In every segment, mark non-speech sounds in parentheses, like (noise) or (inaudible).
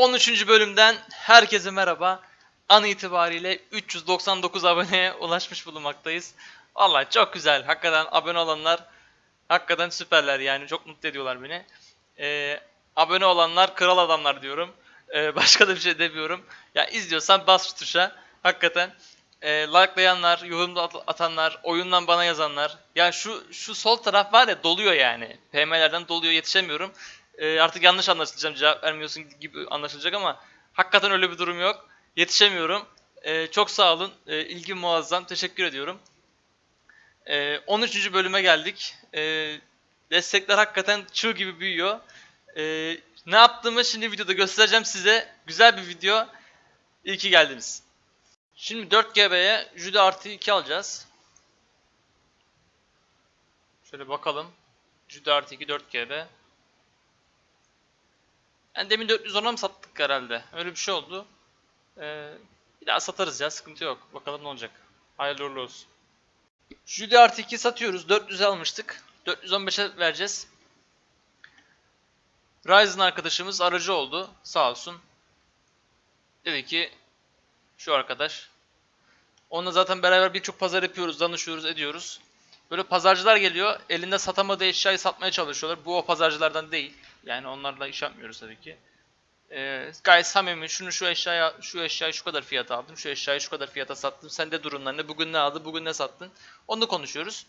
13. bölümden herkese merhaba. An itibariyle 399 aboneye ulaşmış bulunmaktayız. Vallahi çok güzel. Hakikaten abone olanlar hakikaten süperler yani. Çok mutlu ediyorlar beni. Ee, abone olanlar kral adamlar diyorum. Ee, (laughs) başka da bir şey demiyorum. Ya izliyorsan bas şu tuşa. Hakikaten. Ee, likelayanlar, yorum at- atanlar, oyundan bana yazanlar. Ya şu şu sol taraf var ya doluyor yani. PM'lerden doluyor yetişemiyorum. Ee, artık yanlış anlaşılacağım cevap vermiyorsun gibi anlaşılacak ama hakikaten öyle bir durum yok. Yetişemiyorum. Ee, çok sağ olun. Ee, ilgi muazzam. Teşekkür ediyorum. Ee, 13. bölüme geldik. Ee, destekler hakikaten çığ gibi büyüyor. Ee, ne yaptığımı şimdi videoda göstereceğim size. Güzel bir video. İyi ki geldiniz. Şimdi 4GB'ye Jude artı 2 alacağız. Şöyle bakalım. Jude artı 2 4GB. Yani demin 410'a mı sattık herhalde? Öyle bir şey oldu. Ee, bir daha satarız ya sıkıntı yok. Bakalım ne olacak. Hayırlı uğurlu olsun. Jude artı 2 satıyoruz. 400 almıştık. 415'e vereceğiz. Ryzen arkadaşımız aracı oldu. Sağ olsun. Dedi ki şu arkadaş. Onunla zaten beraber birçok pazar yapıyoruz, danışıyoruz, ediyoruz. Böyle pazarcılar geliyor, elinde satamadığı eşyayı satmaya çalışıyorlar. Bu o pazarcılardan değil. Yani onlarla iş yapmıyoruz tabii ki. Ee, gayet samimi, şunu şu eşyaya, şu eşyayı şu kadar fiyata aldım, şu eşyayı şu kadar fiyata sattım. Sende durumlar ne, bugün ne aldı, bugün ne sattın? Onu konuşuyoruz.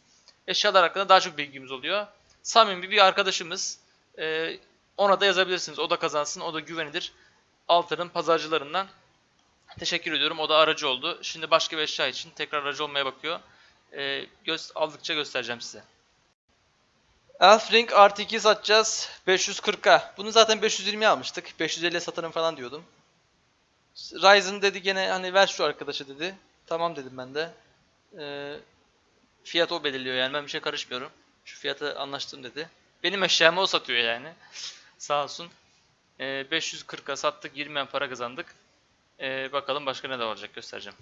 Eşyalar hakkında daha çok bilgimiz oluyor. Samimi bir arkadaşımız. Ee, ona da yazabilirsiniz. O da kazansın, o da güvenilir. Altının pazarcılarından. Teşekkür ediyorum. O da aracı oldu. Şimdi başka bir eşya için tekrar aracı olmaya bakıyor. Ee, göz, aldıkça göstereceğim size. Elfring artı 2 satacağız. 540'a. Bunu zaten 520'ye almıştık. 550'ye satarım falan diyordum. Ryzen dedi gene hani ver şu arkadaşa dedi. Tamam dedim ben de. Ee, fiyat o belirliyor yani ben bir şey karışmıyorum. Şu fiyata anlaştım dedi. Benim eşyamı o satıyor yani. (laughs) Sağ olsun. Ee, 540'a sattık. 20 para kazandık. Ee, bakalım başka ne de olacak göstereceğim.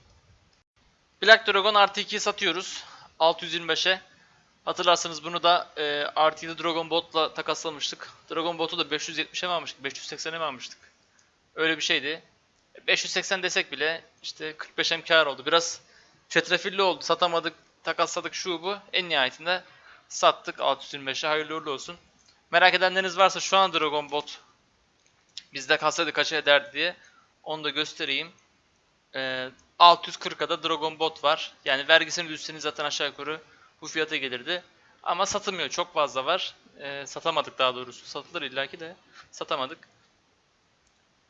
Black Dragon artı 2'yi satıyoruz. 625'e. Hatırlarsanız bunu da e, 7 Dragon Bot'la takaslamıştık. Dragon Bot'u da 570'e mi almıştık? 580'e mi almıştık? Öyle bir şeydi. 580 desek bile işte 45'em kar oldu. Biraz çetrefilli oldu. Satamadık, takasladık şu bu. En nihayetinde sattık 625'e. Hayırlı uğurlu olsun. Merak edenleriniz varsa şu an Dragon Bot bizde kalsaydı kaça ederdi diye onu da göstereyim. Ee, 640'a da Dragon Bot var. Yani vergisini düşseniz zaten aşağı yukarı bu fiyata gelirdi. Ama satılmıyor. Çok fazla var. Ee, satamadık daha doğrusu. Satılır illaki de satamadık.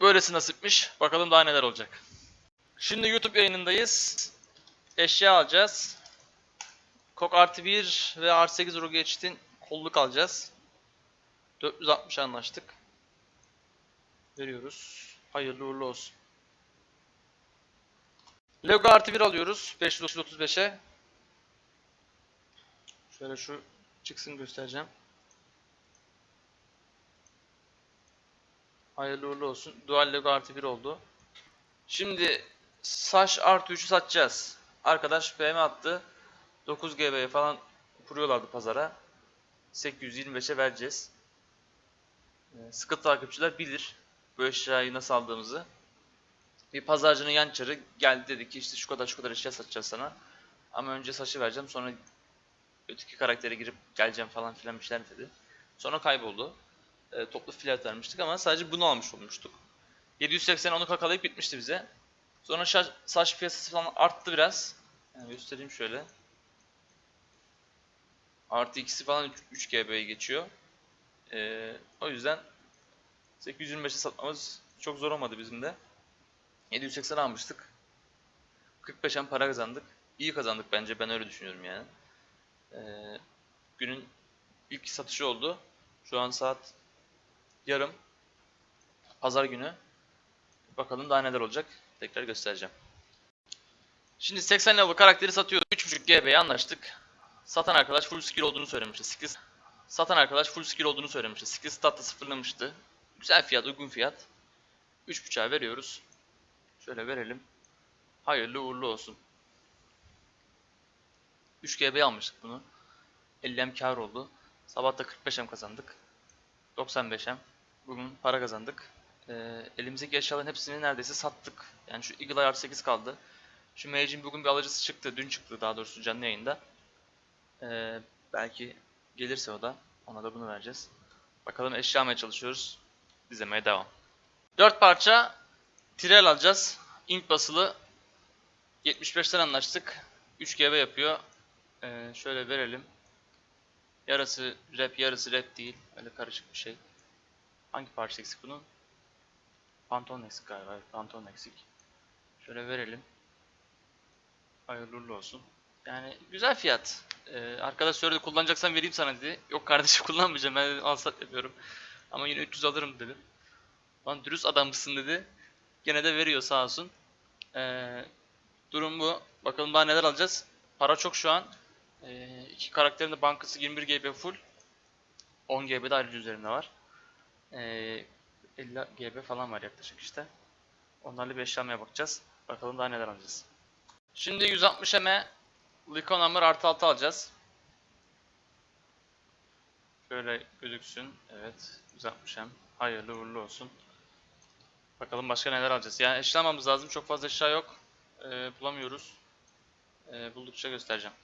Böylesi nasipmiş. Bakalım daha neler olacak. Şimdi YouTube yayınındayız. Eşya alacağız. Kok artı 1 ve artı 8 Rogue geçtin. Kolluk alacağız. 460 anlaştık. Veriyoruz. Hayırlı uğurlu olsun. Lego artı 1 alıyoruz. 535'e. Şöyle şu çıksın göstereceğim. Hayırlı uğurlu olsun. Dual Lego artı 1 oldu. Şimdi Saş artı 3'ü satacağız. Arkadaş PM attı. 9 GB'ye falan kuruyorlardı pazara. 825'e vereceğiz. Ee, Sıkı takipçiler bilir bu eşyayı nasıl aldığımızı. Bir pazarcının yan çarı geldi dedi ki işte şu kadar şu kadar eşya satacağız sana. Ama önce saçı vereceğim sonra öteki karaktere girip geleceğim falan filan bir şeyler dedi. Sonra kayboldu. E, toplu fiyat vermiştik ama sadece bunu almış olmuştuk. 780 onu kakalayıp bitmişti bize. Sonra şa- saç piyasası falan arttı biraz. Yani göstereyim şöyle. Artı ikisi falan 3 GB'ye geçiyor. E, o yüzden 825'e satmamız çok zor olmadı bizim de. 780 almıştık. 45'en para kazandık. İyi kazandık bence ben öyle düşünüyorum yani. Ee, günün ilk satışı oldu. Şu an saat yarım. Pazar günü. Bakalım daha neler olacak. Tekrar göstereceğim. Şimdi 80 level karakteri satıyoruz. 3.5 GB'ye anlaştık. Satan arkadaş full skill olduğunu söylemişti. Skill Satan arkadaş full skill olduğunu söylemişti. Skill stat'ta sıfırlamıştı. Güzel fiyat, uygun fiyat. 3.5'a veriyoruz. Şöyle verelim. Hayırlı uğurlu olsun. 3 GB almıştık bunu. 50M kar oldu. Sabah da 45M kazandık. 95M. Bugün para kazandık. Ee, elimizdeki eşyaların hepsini neredeyse sattık. Yani şu Eagle Eye artı 8 kaldı. Şu Mage'in bugün bir alıcısı çıktı. Dün çıktı daha doğrusu canlı yayında. Ee, belki gelirse o da. Ona da bunu vereceğiz. Bakalım eşya almaya çalışıyoruz. İzlemeye devam. 4 parça Tirel alacağız. Ink basılı 75'ten anlaştık. 3 GB yapıyor. Ee, şöyle verelim. Yarısı rap, yarısı rap değil. Öyle karışık bir şey. Hangi parça eksik bunun? Pantolon eksik galiba. Pantolon eksik. Şöyle verelim. Hayırlı olsun. Yani güzel fiyat. Ee, arkadaş söyledi kullanacaksan vereyim sana dedi. Yok kardeşim (laughs) kullanmayacağım ben dedim, al sat yapıyorum. Ama yine 300 alırım dedim. Lan dürüst adammışsın dedi. Gene de veriyor sağ olsun. Ee, durum bu. Bakalım daha neler alacağız. Para çok şu an. Ee, iki karakterin de bankası 21 GB full. 10 GB de ayrıca üzerinde var. Ee, 50 GB falan var yaklaşık işte. Onlarla bir eşyalamaya bakacağız. Bakalım daha neler alacağız. Şimdi 160 M Lycon Hammer artı 6 alacağız. Şöyle gözüksün. Evet. 160 M. Hayırlı uğurlu olsun. Bakalım başka neler alacağız. Yani eşyalamamız lazım. Çok fazla eşya yok. Ee, bulamıyoruz. Ee, buldukça göstereceğim.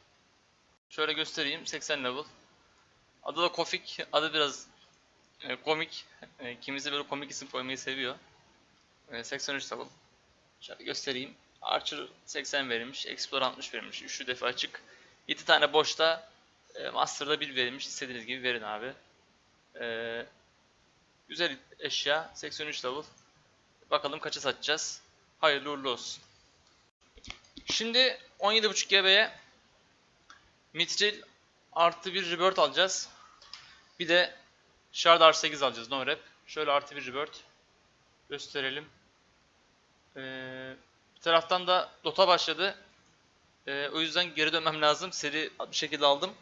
Şöyle göstereyim. 80 level. Adı da Kofik. Adı biraz e, komik. E, kimisi böyle komik isim koymayı seviyor. E, 83 level. Şöyle göstereyim. Archer 80 verilmiş. Explorer 60 verilmiş. Üçlü defa açık. 7 tane boşta. E, Master'da 1 verilmiş. İstediğiniz gibi verin abi. E, güzel eşya. 83 level. Bakalım kaça satacağız. Hayırlı uğurlu olsun. Şimdi 17.5 GB'ye Mithril artı bir rebirth alacağız. Bir de Shard R8 alacağız no rep. Şöyle artı bir rebirth gösterelim. Ee, bir taraftan da Dota başladı. Ee, o yüzden geri dönmem lazım. Seri bir şekilde aldım.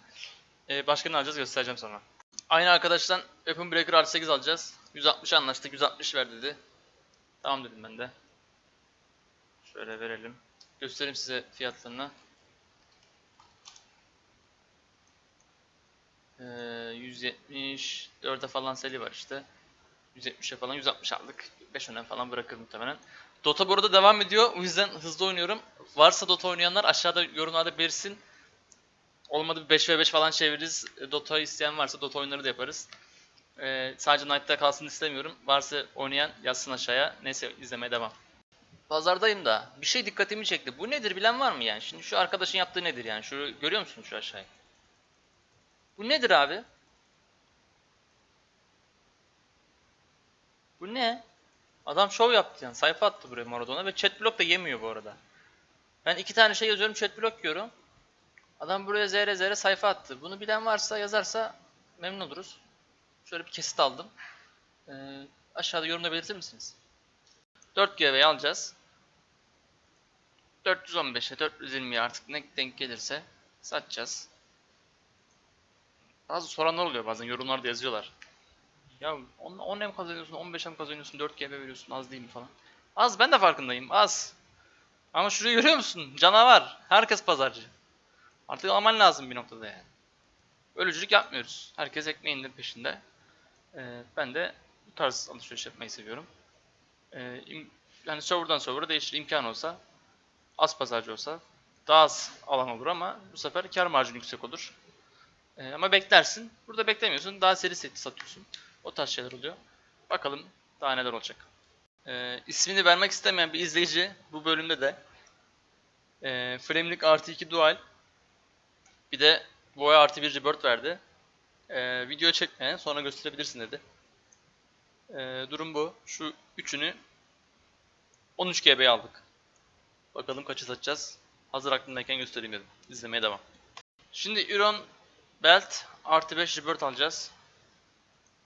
Ee, başka ne alacağız göstereceğim sonra. Aynı arkadaştan Open Breaker R8 alacağız. 160 anlaştık. 160 ver dedi. Tamam dedim ben de. Şöyle verelim. Göstereyim size fiyatlarını. Ee, 174'e falan seli var işte. 170'e falan 160 aldık. 5 önem falan bırakır muhtemelen. Dota bu arada devam ediyor. O yüzden hızlı oynuyorum. Varsa Dota oynayanlar aşağıda yorumlarda belirsin. Olmadı bir 5v5 falan çeviririz. Dota isteyen varsa Dota oyunları da yaparız. Ee, sadece Knight'ta kalsın istemiyorum. Varsa oynayan yazsın aşağıya. Neyse izlemeye devam. Pazardayım da bir şey dikkatimi çekti. Bu nedir bilen var mı yani? Şimdi şu arkadaşın yaptığı nedir yani? Şu görüyor musun şu aşağıyı? Bu nedir abi? Bu ne? Adam şov yaptı yani. Sayfa attı buraya Maradona ve chat block da yemiyor bu arada. Ben iki tane şey yazıyorum chat block yiyorum. Adam buraya zr zr sayfa attı. Bunu bilen varsa yazarsa memnun oluruz. Şöyle bir kesit aldım. Ee, aşağıda yorumda belirtir misiniz? 4 GB'yi alacağız. 415'e 420'ye artık ne denk gelirse satacağız. Bazı soranlar oluyor bazen yorumlarda yazıyorlar. Ya 10, 10 hem kazanıyorsun, 15 hem kazanıyorsun, 4 GB veriyorsun az değil mi falan. Az ben de farkındayım az. Ama şurayı görüyor musun? Canavar. Herkes pazarcı. Artık alman lazım bir noktada yani. Ölücülük yapmıyoruz. Herkes ekmeğinin peşinde. Ee, ben de bu tarz alışveriş yapmayı seviyorum. Ee, yani serverdan server'a değişir imkan olsa az pazarcı olsa daha az alan olur ama bu sefer kar marjın yüksek olur. Ee, ama beklersin. Burada beklemiyorsun. Daha seri seti satıyorsun. O tarz şeyler oluyor. Bakalım daha neler olacak. Ee, ismini vermek istemeyen bir izleyici bu bölümde de e, Framelik artı 2 Dual bir de Boya artı 1 Rebirth verdi. Ee, video çekme sonra gösterebilirsin dedi. Ee, durum bu. Şu üçünü 13 GB'ye aldık. Bakalım kaçı satacağız. Hazır aklımdayken göstereyim dedim. İzlemeye devam. Şimdi Iron Belt artı 5 Rebirth alacağız.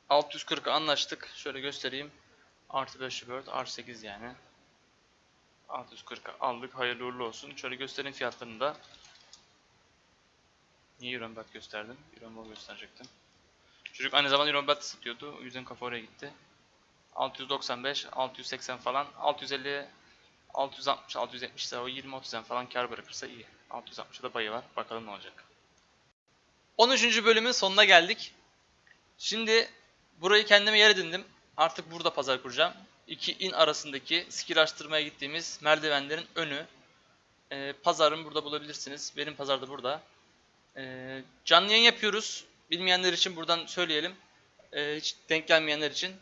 640'a anlaştık. Şöyle göstereyim. Artı 5 Rebirth, R8 yani. 640'a aldık. Hayırlı uğurlu olsun. Şöyle göstereyim fiyatlarını da. Niye Iron Belt gösterdim? Iron Belt gösterecektim. Çocuk aynı zamanda Iron Belt satıyordu. O yüzden kafa oraya gitti. 695, 680 falan. 650, 660, 670 ise o 20 30'dan falan kar bırakırsa iyi. 660'da da payı var. Bakalım ne olacak. 13. bölümün sonuna geldik. Şimdi burayı kendime yer edindim. Artık burada pazar kuracağım. iki in arasındaki skill gittiğimiz merdivenlerin önü. Ee, pazarın burada bulabilirsiniz. Benim pazar da burada. Ee, canlı yayın yapıyoruz. Bilmeyenler için buradan söyleyelim. Ee, hiç denk gelmeyenler için.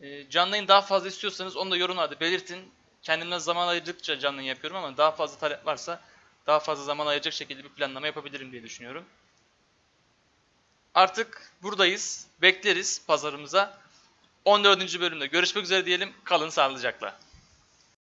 Ee, canlı yayın daha fazla istiyorsanız onu da yorumlarda belirtin. Kendimden zaman ayırdıkça canlı yayın yapıyorum ama daha fazla talep varsa daha fazla zaman ayıracak şekilde bir planlama yapabilirim diye düşünüyorum. Artık buradayız. Bekleriz pazarımıza. 14. bölümde görüşmek üzere diyelim. Kalın sağlıcakla.